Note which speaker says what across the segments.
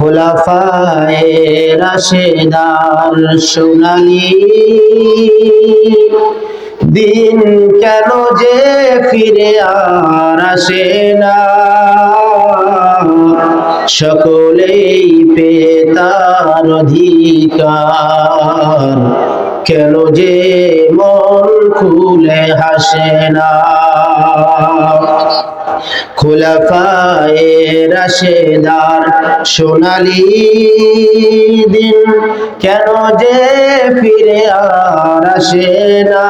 Speaker 1: খোলাফায়ে রাশেদার সোনালি দিন কেন যে ফিরে আর আসে না। সকলেই পেতার অধিকার। কেন যে মন খুলে হাসে না। খোলাফায়ে রাশেদার সোনালি দিন, কেন যে ফিরে আর আসে না?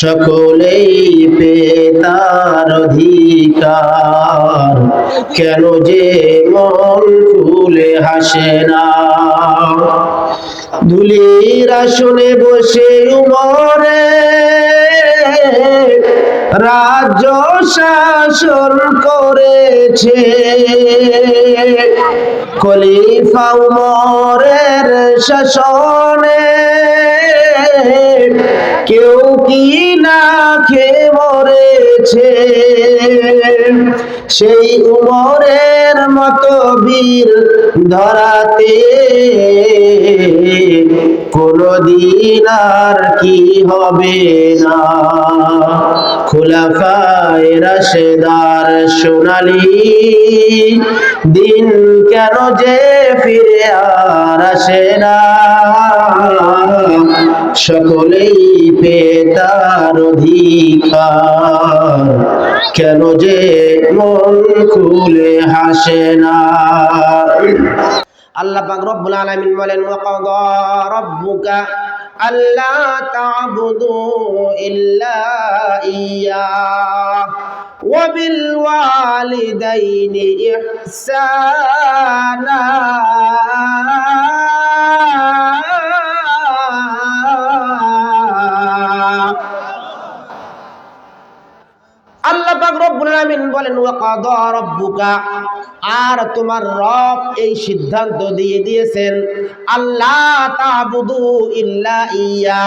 Speaker 1: সকলেই পেতার অধিকার, কেন যে মন খুলে হাসে না? ধুলির আসনে বসে উমরে রাজ্য শাসন করেছে। খলিফা উমরের শাসনে কেউ কি না খেয়ে মরেছে? সেই উমরের মতো বীর ধরাতে কোনদিন আর কি হবে না। খোলাফায় রাশেদার সোনালি, দিন কেন যে ফিরে আর আসে না? সকলেই পেতার অধিকার। কেন যে মন খুলে হাসে না। আল্লাহ পাক রব্বুল আলামিন বলেন, ওয়াকাদা রাব্বুকা আল্লা তা'বুদু ইল্লা ইয়্যা ওয়া বিল ওয়ালিদাইনি ইহসানা। আলামিন বলেন রাব্বুকা? আর তোমার রব এই সিদ্ধান্ত দিয়ে দিয়েছেন, আল্লাহ তা'বুদু ইল্লা ইয়া।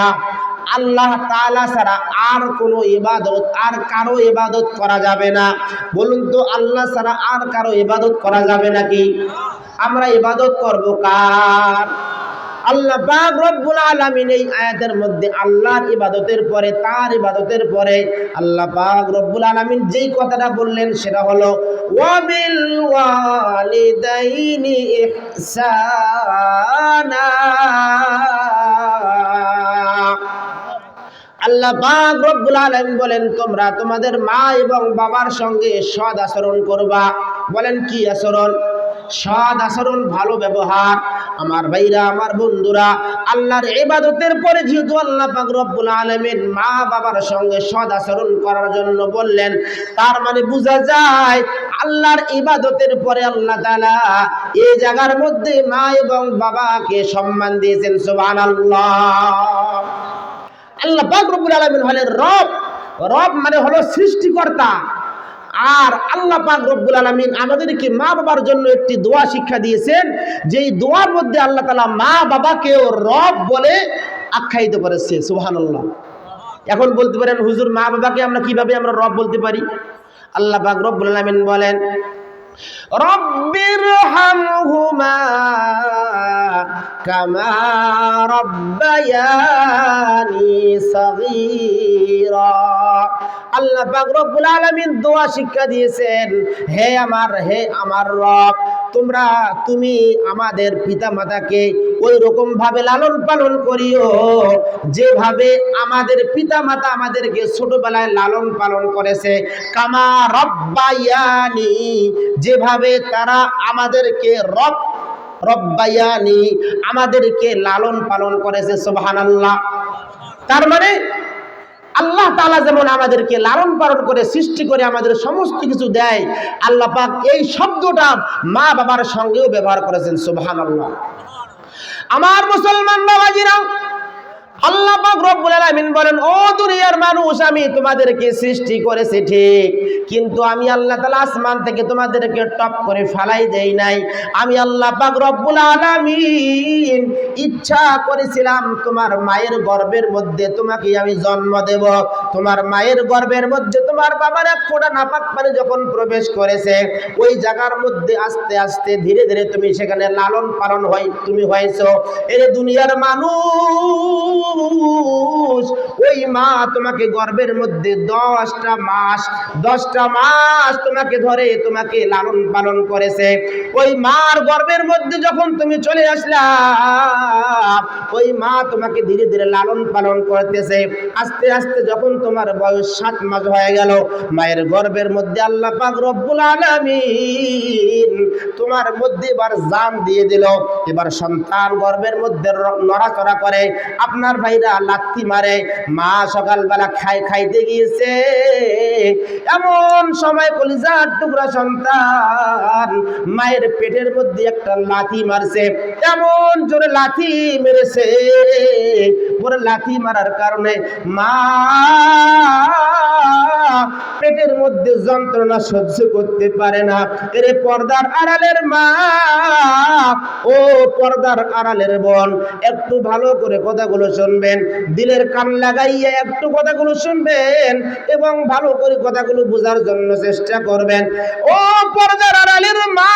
Speaker 1: আল্লাহ তাআলা ছাড়া আর কোনো ইবাদত, আর কারও ইবাদত করা যাবে না। বলুন তো, আল্লাহ ছাড়া আর কারও ইবাদত করা যাবে নাকি? আমরা ইবাদত করব কার? আল্লাহ পাক রব্বুল আলামিন এই আয়াতের মধ্যে আল্লাহর ইবাদতের পরে, তার ইবাদতের পরে আল্লাহ পাক রব্বুল আলামিন যেই কথাটা বললেন সেটা হলো, ওয়াবিল ওয়ালিদাইনি ইহসানা। আল্লাহ পাক রব্বুল আলামিন বলেন, তোমরা তোমাদের মা এবং বাবার সঙ্গে সদ আচরণ করবা। বলেন, কি আচরণ? সদ আচরণ ভালো ব্যবহার। আমার ভাইরা, আমার বন্ধুরা, আল্লাহর ইবাদতের পরে যেহেতু আল্লাহ পাক রব্বুল মা বাবার সঙ্গে সদ আচরণ করার জন্য বললেন, তার মানে বোঝা যায় আল্লাহর ইবাদতের পরে আল্লাহ তাআলা এই জায়গার মধ্যে মা এবং বাবাকে সম্মান দিয়েছেন, সুবহানাল্লাহ। আল্লাহ পাক রব্বুল আলামিন হলেন রব। রব মানে হলো সৃষ্টিকর্তা। আর আল্লাহ পাক রব্বুল আলামিন আমাদেরকে মা বাবার জন্য একটি দোয়া শিক্ষা দিয়েছেন, যেই দোয়ার মধ্যে আল্লাহ তালা মা বাবাকেও রব বলে আখ্যায়িত করেছে, সুবহানাল্লাহ। এখন বলতে পারেন, হুজুর মা বাবাকে আমরা কীভাবে আমরা রব বলতে পারি? আল্লাহ পাক রব্বুল আলামিন বলেন রব্বির হামহুমা কামা রব্বায়ানি সগীরা। আল্লাহ পাক রব্বুল আলামিন দোয়া শিক্ষা দিয়েছেন, হে আমার হে আমার রব তোমরা তুমি আমাদের পিতা মাতাকে ওই রকম ভাবে লালন পালন করিও, যেভাবে আমাদের পিতা মাতা আমাদেরকে ছোটবেলায় লালন পালন করেছে। কামা রব্বায়ানি, যেভাবে তারা আমাদেরকে রব, রব্বায়ানি, আমাদেরকে লালন পালন করেছে, সুবহানাল্লাহ। তার মানে আল্লাহ তালা যেমন আমাদেরকে লালন পালন করে, সৃষ্টি করে আমাদের সমস্ত কিছু দেয়, আল্লাহ পাক এই শব্দটা মা বাবার সঙ্গেও ব্যবহার করেছেন সুবাহ আমার মুসলমান বাবাজিরাও রব্বুল আলামিন বলেন, ও দুনিয়ার মানুষ, আমি তোমাদেরকে সৃষ্টি করেছি ঠিক, কিন্তু আমি আল্লাহ তাআলা আসমান থেকে তোমাদেরকে টপ করে ফালাই দেই নাই। আমি আল্লাহ পাক রব্বুল আলামিন ইচ্ছা করেছিলাম তোমার মায়ের গর্ভের মধ্যে তোমাকে আমি জন্ম দেব। তোমার মায়ের গর্ভের মধ্যে তোমার বাবার এক ফোঁটা নাপাক পানি যখন প্রবেশ করেছে, ওই জায়গার মধ্যে আস্তে আস্তে ধীরে ধীরে তুমি সেখানে লালন পালন হয়, তুমি হয়েছো। এর দুনিয়ার মানুষ ওই মা তোমাকে গর্ভের মধ্যে দশটা মাস দশটা মাস তোমাকে ধরে তোমাকে লালন পালন করেছে। ওই মার গর্ভের মধ্যে যখন তুমি চলে আসলা, ওই মা তোমাকে ধীরে ধীরে লালন পালন করতেছে। আস্তে আস্তে যখন তোমার বয়স সাত মাস হয়ে গেল, মায়ের গর্ভের মধ্যে আল্লাহ পাক রব্বুল আলামিন তোমার মধ্যে এবার জান দিয়ে দিল। এবার সন্তান গর্ভের মধ্যে নড়াচড়া করে। আপনার ভাইরা লাত্তি মারে, মা সকালবেলা খাই খাইতে গিয়েছে। এমন সময় কলিজার টুকরা সন্তান মায়ের পেটের মধ্যে একটা লাথি মারছে। এমন জোরে লাথি মেরেছে। পরে লাথি মারার কারণে মা যন্ত্রণা সহ্য করতে পারে না। এর পর্দার আড়ালের মা, ও পর্দার আড়ালের বোন, একটু ভালো করে কথাগুলো শুনবেন, দিলের কান লাগাইয়া একটু কথাগুলো শুনবেন এবং ভালো করে কথাগুলো বোঝার জন্য চেষ্টা করবেন। ও পর্দার আড়ালের মা,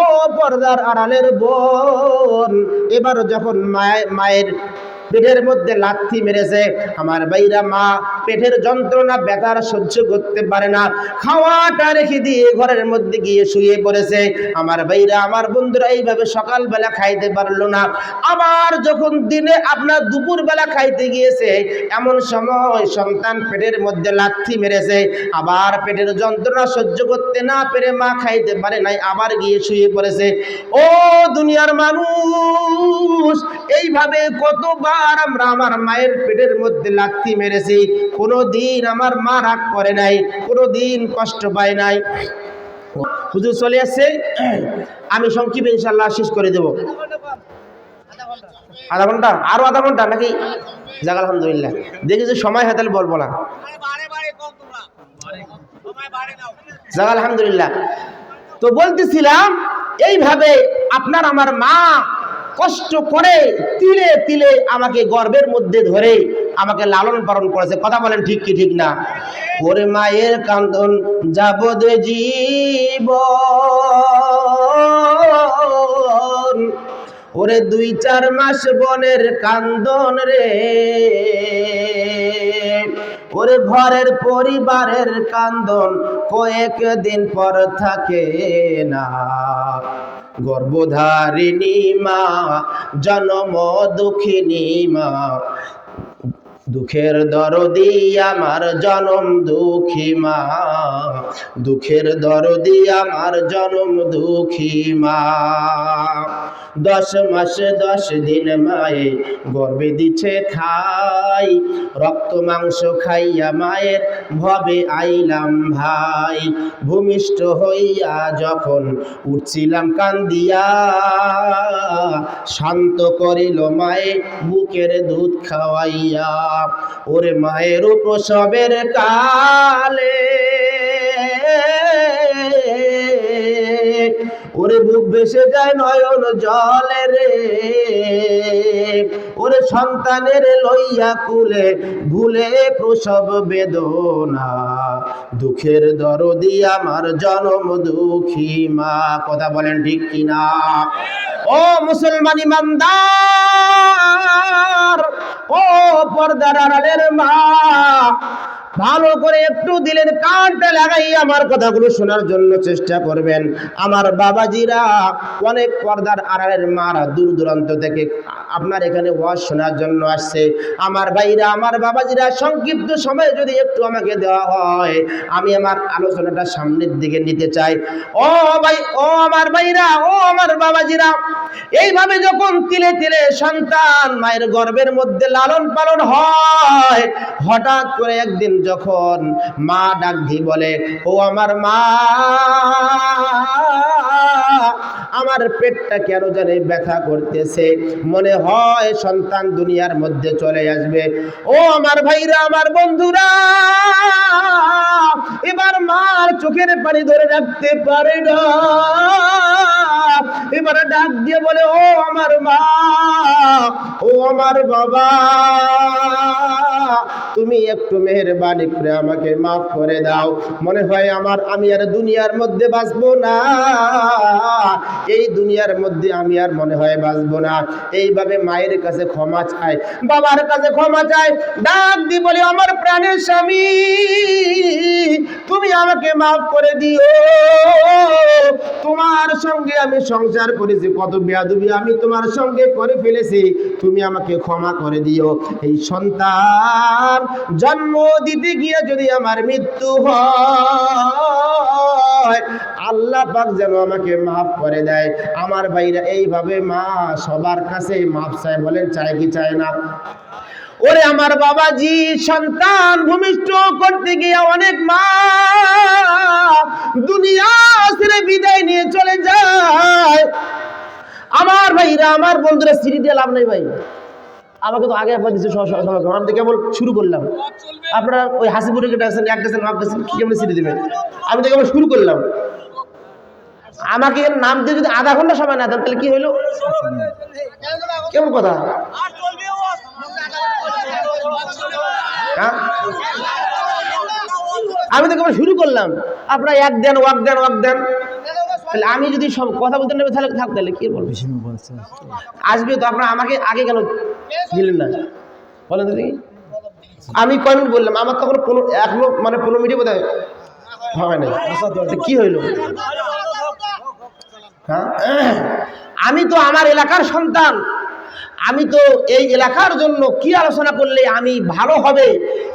Speaker 1: ও পর্দার আড়ালের বোন, এবার যখন মায়ের মায়ের পেটের মধ্যে লাথি মেরেছে। আমার বাইরা মা, পেটের যন্ত্রণা, ব্যথার সহ্য করতে পারে না। খাওয়াটা রেখে দিয়ে ঘরের মধ্যে গিয়ে শুয়ে পড়েছে। আমার বাইরা আমার বন্ধুরা এইভাবে সকালবেলা খাইতে পারল না। আবার যখন দিনে আপনার দুপুরবেলা খাইতে গিয়েছে, এমন সময় সন্তান পেটের মধ্যে লাথি মেরেছে। আবার পেটের যন্ত্রণা সহ্য করতে না পেরে মা খাইতে পারে নাই, আবার গিয়ে শুয়ে পড়েছে। ও দুনিয়ার মানুষ, এইভাবে কতবার আমরা আমার মায়ের পেটের মধ্যে লাথি মেরেছি। কোনো দিন আমার মা রাগ করে নাই কোনো দিন কষ্ট পায় নাই। হুজুর চলে আসছে, আমি সংক্ষিপ্ত ইনশাল্লাহ শেষ করে দেব। আধা ঘণ্টা? আরও আধা ঘণ্টা নাকি? যাক, আলহামদুলিল্লাহ। দেখি যে সময় হয় তাহলে বলব না। যাক, আলহামদুলিল্লাহ। তো বলতেছিলাম, এইভাবে আপনার আমার মা কষ্ট করে তিলে তিলে আমাকে গর্বের মধ্যে ধরে আমাকে লালন পালন করেছে। কথা বলেন ঠিক কি ঠিক না? ওরে মায়ের কান্দন যাবদ জীব। ওরে দুই চার মাস বনের কান্দন রে। ওরে ঘরের পরিবারের কান্দন কয়েক দিন পর থাকে না। গর্ভধারিণী মা, জনম দুঃখিনী মা। দুঃখের দরদি আমার জনম দুঃখী মা। দুঃখের দরদি আমার জনম দুঃখী মা। দশ মাস, দশ দিন মায়ে গর্বে দিছে খাই। রক্ত মাংস খাইয়া মায়ের ভবে আইলাম ভাই। ভূমিষ্ঠ হইয়া যখন উঠছিলাম কান্দিয়া, শান্ত করিল মায়ে বুকের দুধ খাওয়াইয়া, ওরে মায়ের প্রসবের কালে ওরে বুক ভেসে যায় নয়ন জলে রে। ওরে সন্তানের লইয়া কুলে ভুলে প্রসব বেদনা। দুঃখের দরদি আমার জনম দুঃখী মা। কথা বলেন ঠিক কিনা? ও মুসলমান ইমানদার, ও পর্দার মা ভালো করে একটু দিলের কানটা লাগাই আমার কথাগুলো শোনার জন্য চেষ্টা করবেন। আমার বাবাজিরা অনেক পর্দার আড়ালের মারা দূর দূরান্ত থেকে আপনার এখানে ওয়াজ শোনার জন্য আসছে। আমার ভাইরা, আমার বাবাজিরা, সংক্ষিপ্ত সময় যদি একটু আমাকে দেওয়া হয়, আমি আমার আলোচনাটা সামনের দিকে নিতে চাই। ও ভাই, ও আমার ভাইরা, ও আমার বাবাজিরা, এইভাবে যখন তিলে তিলে সন্তান মায়ের গর্বের মধ্যে লালন পালন হয়, হঠাৎ করে একদিন যখন মা ডাক দি বলে, ও আমার মা, আমার পেটটা কেন জানি ব্যথা করতেছে? মনে হয় সন্তান দুনিয়ার মধ্যে চলে আসবে। ও আমার ভাইরা, আমার বন্ধুরা, এবার মার চোখের পানি ধরে রাখতে পারে না। এবার ডাক দিয়ে বলে, ও আমার মা, ও আমার বাবা তুমি একটু মেহরবানি করে আমাকে মাফ করে দাও। মনে হয় আমার, আমি আর দুনিয়ার মধ্যে বাঁচবো না। এই দুনিয়ার মধ্যে আমি আর মনে হয় বাঁচবো না। এইভাবে মায়ের কাছে ক্ষমা চায় বাবার কাছে ক্ষমা চায় ডাক দি বলে, আমার প্রাণের স্বামী, তুমি আমাকে মাফ করে দিও। তোমার সঙ্গে আমি সংসার করেছি, কত বেয়াদবি আমি তোমার সঙ্গে করে ফেলেছি। তুমি আমাকে ক্ষমা করে দিও। এই সন্তান জন্ম দিতে গিয়ে যদি আমার মৃত্যু হয়, আল্লাহ পাক যেন আমাকে মাফ করে দেয়। আমার ভাইরা এইভাবে মা সবার কাছে মাফ চায় বলেন, চায় কি চায় না? ওরে আমার বাবাজি, সন্তান ভূমিষ্ঠ করতে গিয়ে অনেক মা দুনিয়া ছেড়ে বিদায় নিয়ে চলে যায়। আমার ভাইরা, আমার বন্ধুরা সিঁড়ি দিয়ে লাভ নেই ভাই। আমাকে তো আগে একবার দিচ্ছে আমি তো কেবল শুরু করলাম। আপনারা ওই হাসিপুরে গেছেন এক গেছেন হাফ গেছেন কি কেমন সিঁড়ি দেবেন আমি তো কেবল শুরু করলাম। আমাকে নাম দিয়ে যদি আধা ঘণ্টা সময় না দেন, তাহলে কি হইল? কেমন কথা? হ্যাঁ? আমি তো কেবল শুরু করলাম। আপনারা এক দেন, ওয়াক দেন ওয়াক দেন। তাহলে আমি যদি সব কথা বলতে নেবে তাহলে থাক তাহলে কি বলব? আসবে তো আপনারা আমাকে আগে কেন দিলেন না। বলেন দেখি। আমি কয় মিনিট বললাম আমার তখন পনেরো এখনও মানে পনেরো মিনিট বোধ হয় নাই। কি হইল? হ্যাঁ? আমি তো আমার এলাকার সন্তান। আমি তো এই এলাকার জন্য কি আলোচনা করলে আমি ভালো হবে?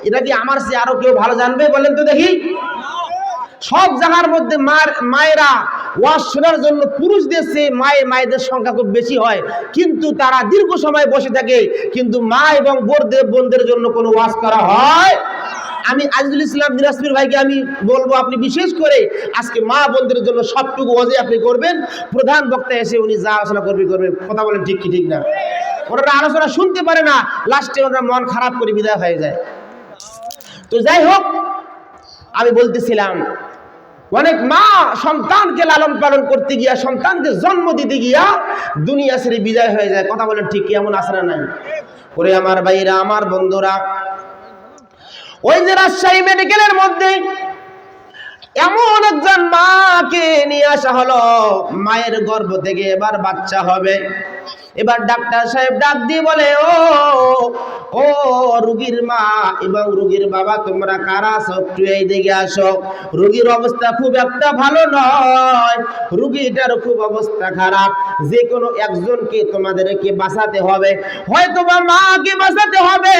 Speaker 1: এটা কি আমার সে আরও কেউ ভালো জানবে? বলেন তো দেখি। সব জায়গার মধ্যে মার মায়েরা ওয়াজ শোনার জন্য পুরুষদের সে মায়ের, মায়েদের সংখ্যা খুব বেশি হয়। কিন্তু তারা দীর্ঘ সময় বসে থাকে, কিন্তু মা এবং বোরদের বোনদের জন্য কোনো ওয়াজ করা হয়। আমি আজিজুল ইসলাম দিনাজপুর ভাইকে আমি বলব, আপনি বিশেষ করে আজকে মা বোনদের জন্য সবটুকু ওয়াজে আপনি করবেন। প্রধান বক্তা এসে উনি যা আলোচনা করবে, করবেন। কথা বলেন ঠিক কি, ঠিক না? ওনারা আলোচনা শুনতে পারে না, লাস্টে ওনারা মন খারাপ করে বিদায় হয়ে যায়। তো যাই হোক, আমি বলতেছিলাম অনেক মা সন্তানকে লালন পালন করতে গিয়া সন্তানকে জন্ম দিতে গিয়া দুনিয়া ছেড়ে বিদায় হয়ে যায়। কথা বলেন ঠিক এমন আসে না নাই? ওরে আমার ভাইরা, আমার বন্ধুরা, ওই যে রাজশাহী মেডিকেলের মধ্যে এমন একজন মাকে নিয়ে আসা হলো, মায়ের গর্ভ থেকে এবার বাচ্চা হবে। এবার ডাক্তার সাহেব ডাক দিয়ে বলে, ও ও রুগীর মা এবং রুগীর বাবা, তোমরা কারা? সব এই দিকে আসো। রুগীর অবস্থা খুব একটা ভালো নয়। রুগীটার খুব অবস্থা খারাপ। যে কোনো একজনকে তোমাদেরকে বাঁচাতে হবে। হয়তো বা মাকে বাঁচাতে হবে।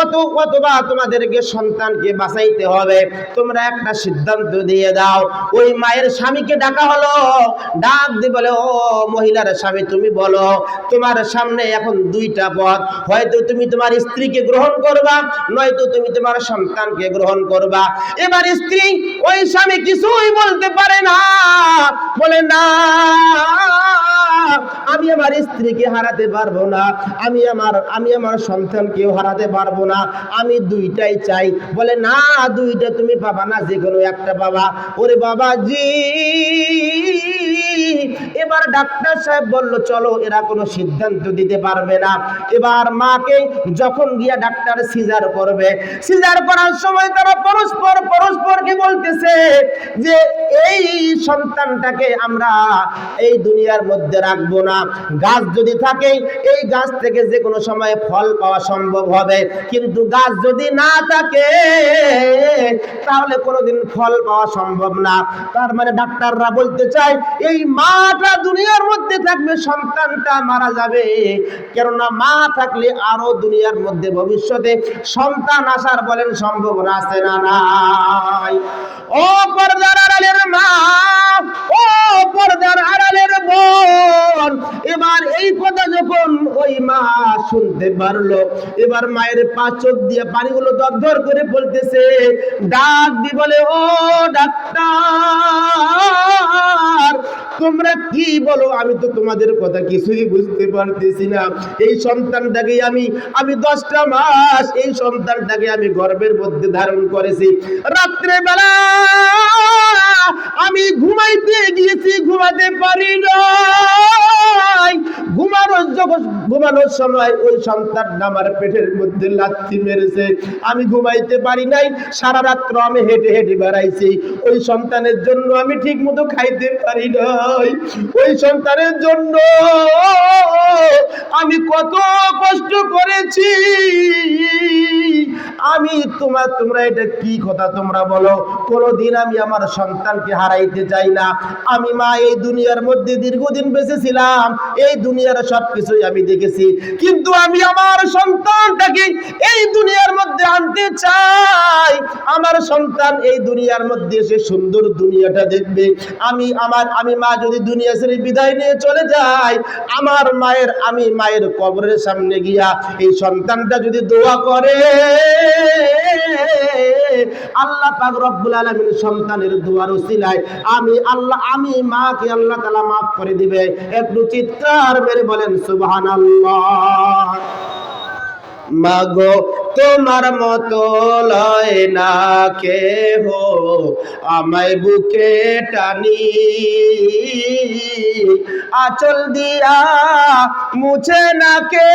Speaker 1: অত অথবা তোমাদেরকে সন্তানকে বাঁচাইতে হবে। তোমরা একটা সিদ্ধান্ত দিয়ে দাও। ওই মায়ের স্বামীকে ডাকা হলো। ডাক দিয়ে বলে, ও মহিলার স্বামী, তুমি বলো তোমার সামনে এখন দুইটা পথ। হয়তো তুমি তোমার স্ত্রীকে গ্রহণ করবা, নয়তো তুমি তোমার সন্তানকে গ্রহণ করবা। এবার স্ত্রী ওই স্বামী কিছুই বলতে পারে না। বলে, না, আমি আমার স্ত্রীকে হারাতে পারব না। আমি আমার আমি আমার সন্তানকেও হারাতে পারব না। আমি দুইটাই চাই। বলে, না, দুইটা তুমি পাবা না যে কোনো একটা পাবা। ওরে বাবা জি এবার ডাক্তার সাহেব বলল, চলো, এরা কোনো সিদ্ধান্ত দিতে পারবে না। এবার মাকে যখন গিয়া ডাক্তার সিজার করবে, সিজার করার সময় তারা পরস্পর, পরস্পরকে বলতেছে যে, এই সন্তানটাকে আমরা এই দুনিয়ার মধ্যে রাখব না। গাছ যদি থাকে, এই গাছ থেকে যে কোনো সময় ফল পাওয়া সম্ভব হবে। কিন্তু গাছ যদি না থাকে, তাহলে কোনোদিন ফল পাওয়া সম্ভব না। তার মানে ডাক্তাররা বলতে চায়, এই মাটা দুনিয়ার মধ্যে থাকবে, সন্তানটা মারা যাবে। কেননা মা থাকলে আরও দুনিয়ার মধ্যে ভবিষ্যতে সন্তান আসার বলেন সম্ভাবনা আছে না নাই। ও পর্দার আড়ালের মা, ও পর্দার আড়ালের বোন, এবার এই কথা যখন ওই মা শুনতে পারল, এবার মায়ের পা চোখ দিয়ে পানিগুলো দরদর করে বলতেছে ডাক দি বলে, ও ডাক্তার তোমরা কি বলো? আমি তো তোমাদের কথা কিছুই বুঝতে পারতেছি না। এই সন্তানটাকে আমি আমি দশটা মাস এই সন্তানটাকে আমি গর্বের মধ্যে ধারণ করেছি। রাত্রে বেলা আমি ঘুমাইতে গিয়েছি, ঘুমাতে পারি নাই। ঘুমানোর যখন ঘুমানোর সময় ওই সন্তান আমার পেটের মধ্যে লাথি মেরেছে। আমি ঘুমাইতে পারি নাই, সারা রাত্র আমি হেঁটে হেঁটে বেড়াইছি। ওই সন্তানের জন্য আমি ঠিক মতো খাইতে পারি নাই। ওই সন্তানের জন্য আমি কত কষ্ট করেছি। আমি তোমার তোমরা এটা কি কথা তোমরা বলো? কোনোদিন আমি আমার সন্তানকে হারাইতে চাই না। আমি মা, এই দুনিয়ার মধ্যে দীর্ঘদিন বেঁচেছিলাম। এই দুনিয়ার সব কিছুই আমি দেখেছি। কিন্তু আমি আমার সন্তানটাকে এই দুনিয়ার মধ্যে আনতে চাই। আমার সন্তান এই দুনিয়ার মধ্যে এসে সুন্দর দুনিয়াটা দেখবে। আমি আমার, আমি মা যদি দুনিয়া ছেড়ে বিদায় নিয়ে চলে যাই আমার মায়ের, আমি মায়ের কবরের সামনে গিয়া এই সন্তানটা যদি দোয়া করে আল্লাহ পাক রব্বুল আলামিন সন্তানের দোয়ার উসিলায় আমি আল্লাহ, আমি মাকে আল্লাহ তাআলা maaf করে দিবে। একটু চিৎকার মেরে বলেন, সুবহানাল্লাহ। মাগো, তোমার মতো লয় না কে হো আমায় বুকে টানি। আচল দিয়া মুছে না কে।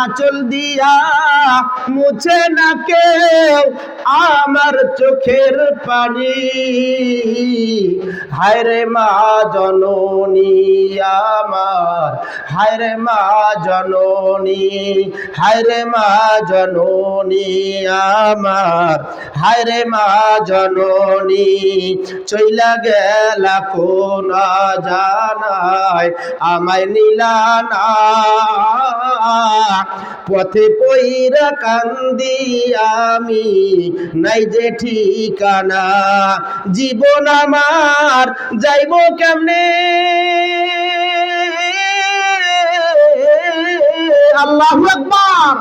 Speaker 1: আচল দিয়া মুছে না কেউ আমার চোখের পানি। হায় রে মা জননী আমার, হায় রে মা জননী, হায় রে মা জননী আমার, হায় রে মা জননী, চইলা গেলা কোন জানায় আমায় নিলানা পথে পইরা কান্দি আমি নাই যে ঠিকানা। জীবন আমার যাইব কেমনে? আল্লাহ আকবার।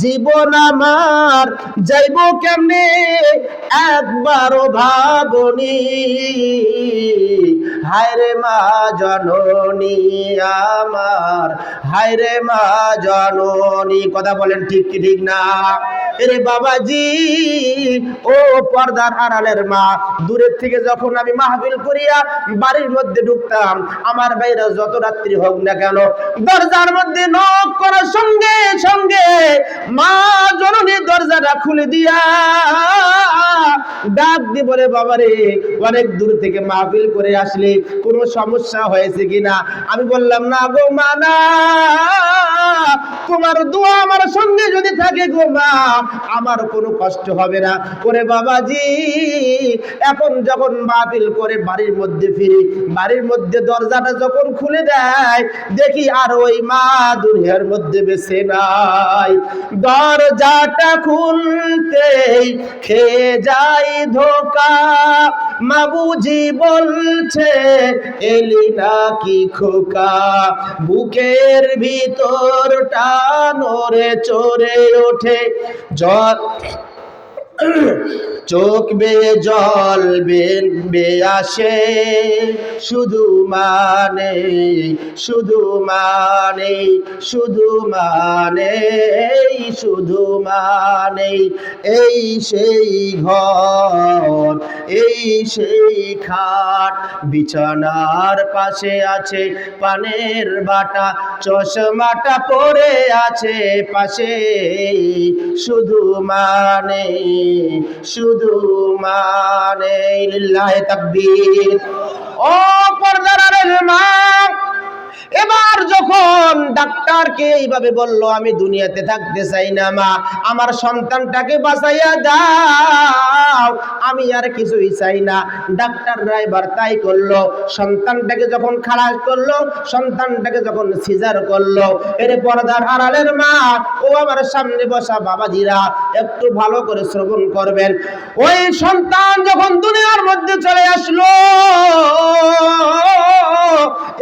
Speaker 1: জীবন আমার, যাইব কেমনে? একবারও ভাবনি। হায় রে মা জননী আমার হায় রে মা জননী। কথা বলেন ঠিক কি ঠিক না? এরে বাবাজি, ও পর্দার আড়ালের মা, দূরের থেকে যখন আমি মাহফিল করিয়া বাড়ির মধ্যে ঢুকতাম, আমার বাইরে যত রাত্রি হোক না কেন, দরজার মধ্যে নক করার সঙ্গে সঙ্গে মা জননী দরজাটা খুলে দিয়া ডাক দি বলে, বাবারে, অনেক দূর থেকে মাহফিল করে আসলে কোনো সমস্যা হয়েছে কিনা? আমি বললাম, না গো মা, না। তোমার দোয়া আমার সঙ্গে যদি থাকে গো মা, আমার কোনো কষ্ট হবে না। ওরে বাবাজি, এখন যখন মাহফিল করে বাড়ির মধ্যে ফিরি, বাড়ির মধ্যে দরজাটা যখন খুলে দেয়, দেখি আর ওই মা দুনিয়ার মধ্যে বেছে নাই। দরজাটা খুলতেই খেয়ে যাই ধোকা। মা বুঝি বলছে, এলি নাকি খোকা? বুকের ভিতরটা নড়ে চড়ে ওঠে। জল চোখ বেয়ে জল বে আসে, শুধু মানে শুধু মানে শুধু মানে শুধু মানে এই সেই ঘর, এই সেই খাট, বিছানার পাশে আছে পানের বাটা, চশমাটা পরে আছে পাশে, শুধু মানে। শুধু মানে লিল্লাহি তাকবীর। ও পর্দার মা এবার যখন ডাক্তারকে এইভাবে বলল, আমি দুনিয়াতে থাকতে চাই না মা, আমার সন্তানটাকে বাঁচাইয়া দাও, আমি আর কিছুই চাই না। ডাক্তার ড্রাইভার তাই করল, সন্তানটাকে যখন খালাস করল, সন্তানটাকে যখন সিজার করল, এর পর্দার আড়ালের মা, ও আমার সামনে বসা বাবাজিরা, একটু ভালো করে শ্রবণ করবেন। ওই সন্তান যখন দুনিয়ার মধ্যে চলে আসলো,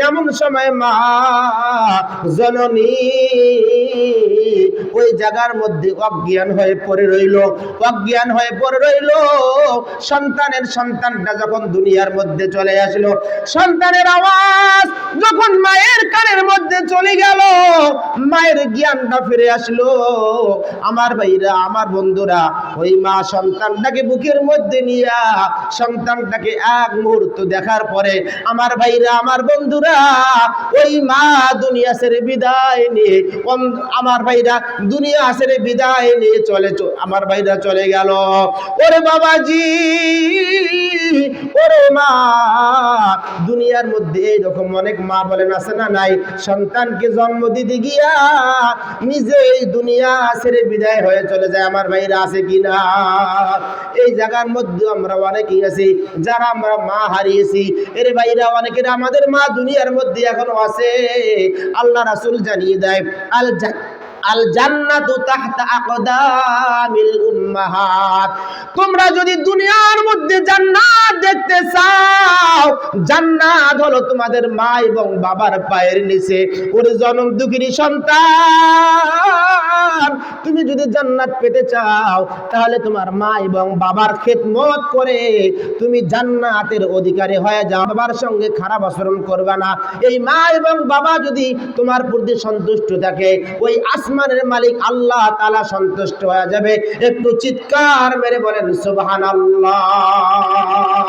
Speaker 1: এমন সময় মা জননী। ওই জায়গার মধ্যে অজ্ঞান হয়ে পড়ে রইল, অজ্ঞান হয়ে পড়ে রইল। সন্তানের সন্তানটা যখন দুনিয়ার মধ্যে চলে আসলো, সন্তানের আওয়াজ যখন মায়ের কানের মধ্যে চলে গেল, মায়ের জ্ঞানটা ফিরে আসলো। আমার ভাইরা, আমার বন্ধুরা, ওই মা সন্তানটাকে বুকের মধ্যে নিয়া সন্তানটাকে এক মুহূর্ত দেখার পরে, আমার ভাইরা, আমার বন্ধুরা, ওই মা দুনিয়া ছেড়ে বিদায় নিয়ে আমার ভাইরা দুনিয়া ছেড়ে বিদায় নিয়ে চলে আমার ভাইরা চলে গেল। ওরে বাবাজি, ওরে মা, দুনিয়ার মধ্যে এরকম অনেক মা বলেন আছে না নাই? সন্তানকে জন্ম দিতে গিয়া নিজে এই দুনিয়া ছেড়ে বিদায় হয়ে চলে যায়, আমার ভাইরা আছে কিনা এই জায়গার মধ্যে আমরা অনেকেই আছি, যারা আমরা মা হারিয়েছি, এর ভাইরা অনেকের আমাদের মা দুনিয়ার মধ্যে এখনও আছে। আল্লাহ রাসুল জানিয়ে দেয় আল জা- আল জান্নাতু তাহতা আকদামিল উম্মাহাত। তোমরা যদি দুনিয়ার মধ্যে জান্নাত দেখতে চাও, জান্নাত হলো তোমাদের মা এবং বাবার পায়ের নিচে। জনম সন্তান, তুমি যদি জান্নাত পেতে চাও, তাহলে তোমার মা এবং বাবার খেদমত করে তুমি জান্নাতের অধিকারী হয়ে যাও। বাবার সঙ্গে খারাপ আচরণ করবে না। এই মা এবং বাবা যদি তোমার প্রতি সন্তুষ্ট থাকে, ওই আসমানের মালিক আল্লাহ তালা সন্তুষ্ট হয়ে যাবে। একটু চিৎকার মেরে বলেন সুবাহ আল্লাহ